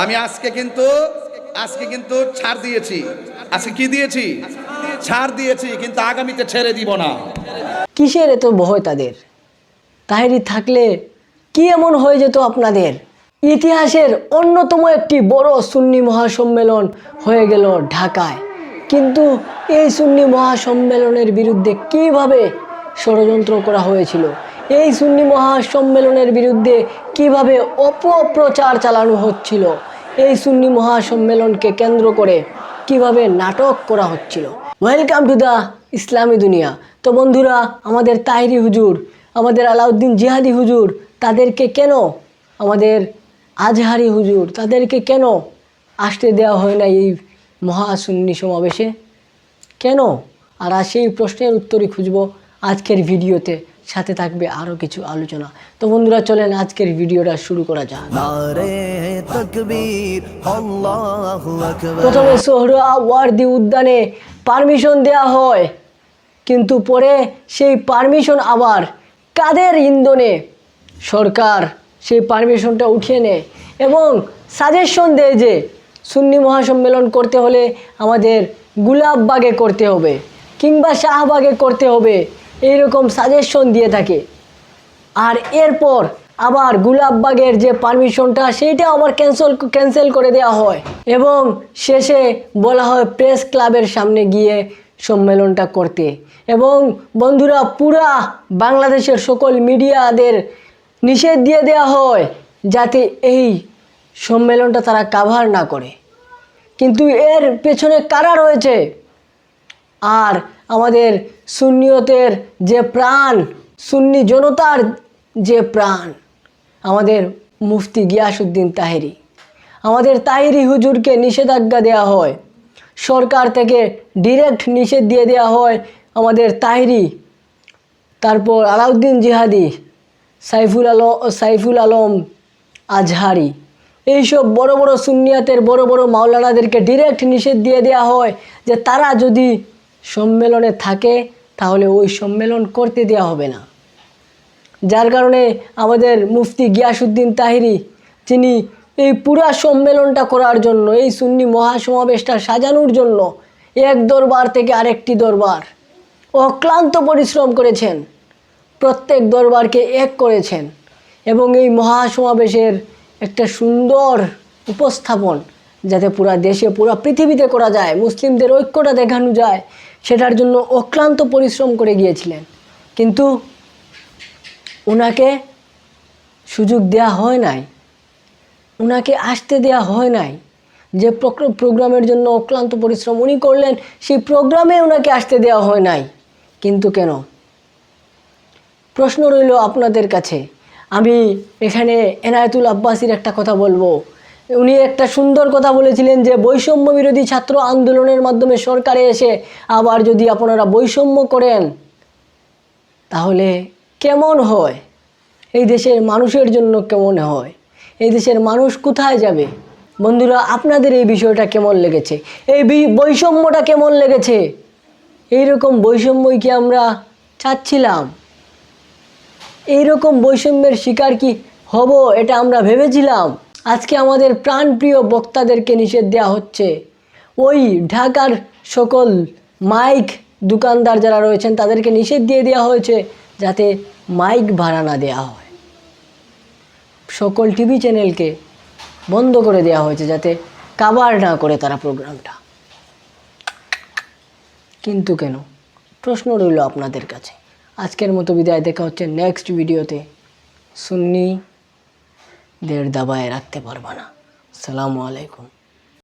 আমি আজকে কিন্তু আজকে কিন্তু ছাড় দিয়েছি। আজকে কি দিয়েছি? ছাড় দিয়েছি, কিন্তু আগামীতে ছেড়ে দিব না। কিসের এত ভয় তাদের? তাহেরি থাকলে কি এমন হয়ে যেত আপনাদের? ইতিহাসের অন্যতম একটি বড় সুন্নি মহাসম্মেলন হয়ে গেল ঢাকায়। কিন্তু এই সুন্নি মহাসম্মেলনের বিরুদ্ধে কীভাবে ষড়যন্ত্র করা হয়েছিল? এই সুন্নি মহাসম্মেলনের বিরুদ্ধে কীভাবে অপপ্রচার চালানো হচ্ছিল? এই সুন্নি মহাসম্মেলনকে কেন্দ্র করে কীভাবে নাটক করা হচ্ছিল? ওয়েলকাম টু দ্য ইসলামী দুনিয়া। তো বন্ধুরা, আমাদের তাহিরি হুজুর, আমাদের আলাউদ্দিন জিহাদি হুজুর, তাদেরকে কেন আমাদের আজহারি হুজুর, তাদেরকে কেন আসতে দেওয়া হয় না এই মহাসুন্নি সমাবেশে? কেন? আর সেই প্রশ্নের উত্তরই খুঁজব। আজকের ভিডিওতে সাথে থাকবে আরও কিছু আলোচনা। তো বন্ধুরা চলেন আজকের ভিডিওটা শুরু করা যাক। প্রথমে সোহরা ওয়ার্দি উদ্যানে পারমিশন দেয়া হয় কিন্তু পরে সেই পারমিশন আবার কাদের ইন্ধনে সরকার সেই পারমিশনটা উঠিয়ে নেয় এবং সাজেশন দেয় যে সুন্নি মহাসম্মেলন করতে হলে আমাদের গুলাববাগে করতে হবে কিংবা শাহবাগে করতে হবে এইরকম সাজেশন দিয়ে থাকে। আর এরপর আবার গুলাববাগের যে পারমিশনটা সেইটা আবার ক্যান্সেল ক্যান্সেল করে দেওয়া হয়। এবং শেষে বলা হয় প্রেস ক্লাবের সামনে গিয়ে সম্মেলনটা করতে। এবং বন্ধুরা, পুরা বাংলাদেশের সকল মিডিয়াদের নিষেধ দিয়ে দেওয়া হয় যাতে এই সম্মেলনটা তারা কাভার না করে। কিন্তু এর পেছনে কারা রয়েছে? আর আমাদের সুন্নিয়তের যে প্রাণ, সুন্নি জনতার যে প্রাণ, আমাদের মুফতি গিয়াসুদ্দিন তাহেরি। আমাদের তাহেরি হুজুরকে নিষেধাজ্ঞা দেওয়া হয়। সরকার থেকে ডিরেক্ট নিষেধ দিয়ে দেওয়া হয় আমাদের তাহেরি তারপর আলাউদ্দিন জিহাদি, সাইফুল আলম সাইফুল আলম আজহারি। এইসব বড় বড় সুন্নিয়াতের বড় বড় মাওলানাদেরকে ডিরেক্ট নিষেধ দিয়ে দেওয়া হয় যে তারা যদি সম্মেলনে থাকে, তাহলে ওই সম্মেলন করতে দেওয়া হবে না। যার কারণে আমাদের মুফতি গিয়াসুদ্দিন তাহিরি তিনি এই পুরা সম্মেলনটা করার জন্য, এই সুন্নি মহাসমাবেশটা সাজানোর জন্য এক দরবার থেকে আরেকটি দরবার অক্লান্ত পরিশ্রম করেছেন। প্রত্যেক দরবারকে এক করেছেন এবং এই মহাসমাবেশের একটা সুন্দর উপস্থাপন যাতে পুরা দেশে, পুরা পৃথিবীতে করা যায়, মুসলিমদের ঐক্যটা দেখানো যায় সেটার জন্য অক্লান্ত পরিশ্রম করে গিয়েছিলেন। কিন্তু ওনাকে সুযোগ দেয়া হয় নাই। ওনাকে আসতে দেয়া হয় নাই যে প্রোগ্রামের জন্য অক্লান্ত পরিশ্রম উনি করলেন, সেই প্রোগ্রামে ওনাকে আসতে দেওয়া হয় নাই। কিন্তু কেন? প্রশ্ন রইল আপনাদের কাছে। আমি এখানে এনায়েতুল আব্বাসির একটা কথা বলব। উনি একটা সুন্দর কথা বলেছিলেন যে বৈষম্য বিরোধী ছাত্র আন্দোলনের মাধ্যমে সরকারে এসে আবার যদি আপনারা বৈষম্য করেন, তাহলে কেমন হয়? এই দেশের মানুষের জন্য কেমন হয়? এই দেশের মানুষ কোথায় যাবে? বন্ধুরা, আপনাদের এই বিষয়টা কেমন লেগেছে? এই বৈষম্যটা কেমন লেগেছে? এই রকম বৈষম্যই কি আমরা চাচ্ছিলাম? এই রকম বৈষম্যের শিকার কি হব, এটা আমরা ভেবেছিলাম। আজকে আমাদের প্রাণপ্রিয় বক্তাদেরকে নিষেধ দেওয়া হচ্ছে। ওই ঢাকার সকল মাইক দোকানদার যারা রয়েছেন, তাদেরকে নিষেধ দিয়ে দেওয়া হয়েছে যাতে মাইক ভাড়া না দেওয়া হয়। সকল টিভি চ্যানেলকে বন্ধ করে দেওয়া হয়েছে যাতে কাভার না করে তারা প্রোগ্রামটা। কিন্তু কেন? প্রশ্ন রইল আপনাদের কাছে। আজকের মতো বিদায়, দেখা হচ্ছে নেক্সট ভিডিওতে সুন্নিদের দাবায় রাখতে পারব না। সালামু আলাইকুম।